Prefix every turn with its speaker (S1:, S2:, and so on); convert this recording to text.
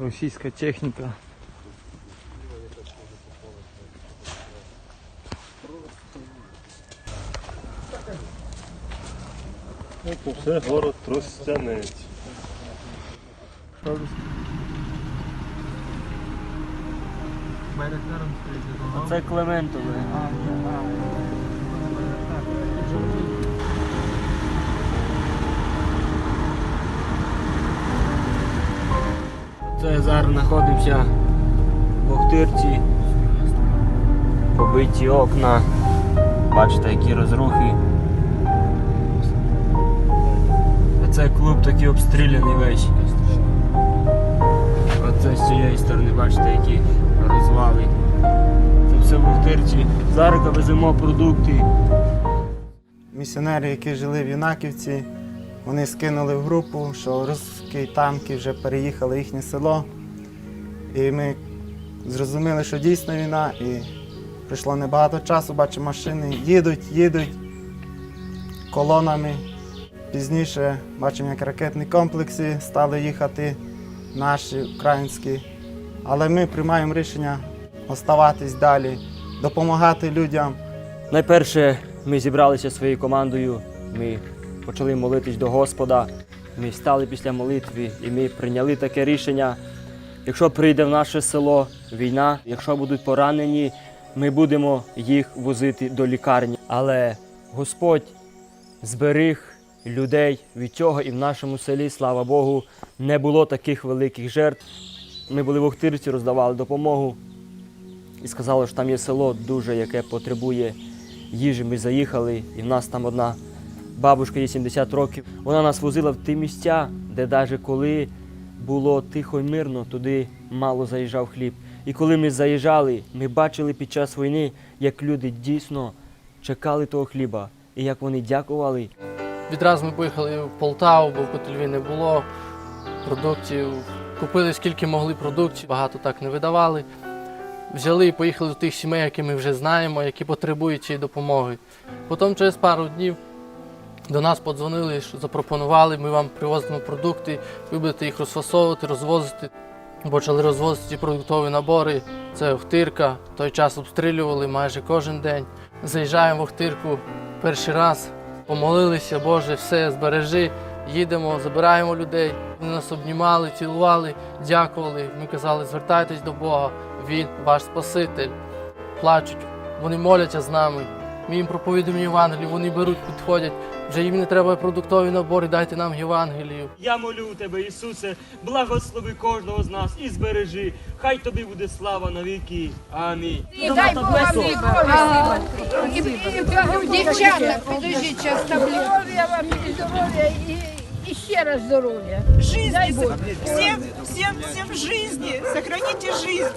S1: російська техніка.
S2: Це город Тростянець.
S3: Це Клементове. Це зараз знаходимося в Охтирці. Побиті окна. Бачите, які розрухи. Це клуб такий обстріляний весь. Оце з цієї сторони, бачите, які розвали. Це все в Охтирці. Зараз веземо продукти.
S4: Місіонери, які жили в Юнаківці, вони скинули в групу, що русські танки вже переїхали їхнє село. І ми зрозуміли, що дійсно війна, і пройшло небагато часу, бачимо, машини їдуть, їдуть колонами. Пізніше бачимо, як ракетні комплекси стали їхати наші українські. Але ми приймаємо рішення оставатись далі, допомагати людям.
S3: Найперше ми зібралися своєю командою, ми почали молитись до Господа. Ми стали після молитви і ми прийняли таке рішення. Якщо прийде в наше село війна, якщо будуть поранені, ми будемо їх возити до лікарні. Але Господь зберіг людей від цього, і в нашому селі, слава Богу, не було таких великих жертв. Ми були в Охтирці, роздавали допомогу і сказали, що там є село дуже, яке потребує їжі. Ми заїхали, і в нас там одна бабушка є 70 років. Вона нас возила в ті місця, де навіть коли було тихо і мирно, туди мало заїжджав хліб. І коли ми заїжджали, ми бачили під час війни, як люди дійсно чекали того хліба, і як вони дякували.
S5: Відразу ми поїхали в Полтаву, бо в Котельві не було продуктів. Купили скільки могли продуктів, багато так не видавали. Взяли і поїхали до тих сімей, які ми вже знаємо, які потребують цієї допомоги. Потім через пару днів до нас подзвонили, запропонували, ми вам привозимо продукти, ви будете їх розфасовувати, розвозити. Почали розвозити продуктові набори. Це Охтирка. Той час обстрілювали майже кожен день. Заїжджаємо в Охтирку перший раз, помолилися, Боже, все, збережи. Їдемо, забираємо людей. Вони нас обнімали, цілували, дякували. Ми казали, звертайтесь до Бога, Він ваш Спаситель. Плачуть, вони моляться з нами. Ми їм проповідуємо Євангелію, вони беруть, підходять. Вже їм не треба продуктові набори, дайте нам Євангелію.
S3: Я молю тебе, Ісусе, благослови кожного з нас і збережи. Хай тобі буде слава на віки. Амінь.
S6: Дай Бог вам дівчата, підождіть, час здоров'я вам, і здоров'я, і, і ще раз здоров'я.
S7: жизни, всем, всем, всем жизни, сохраните жизнь.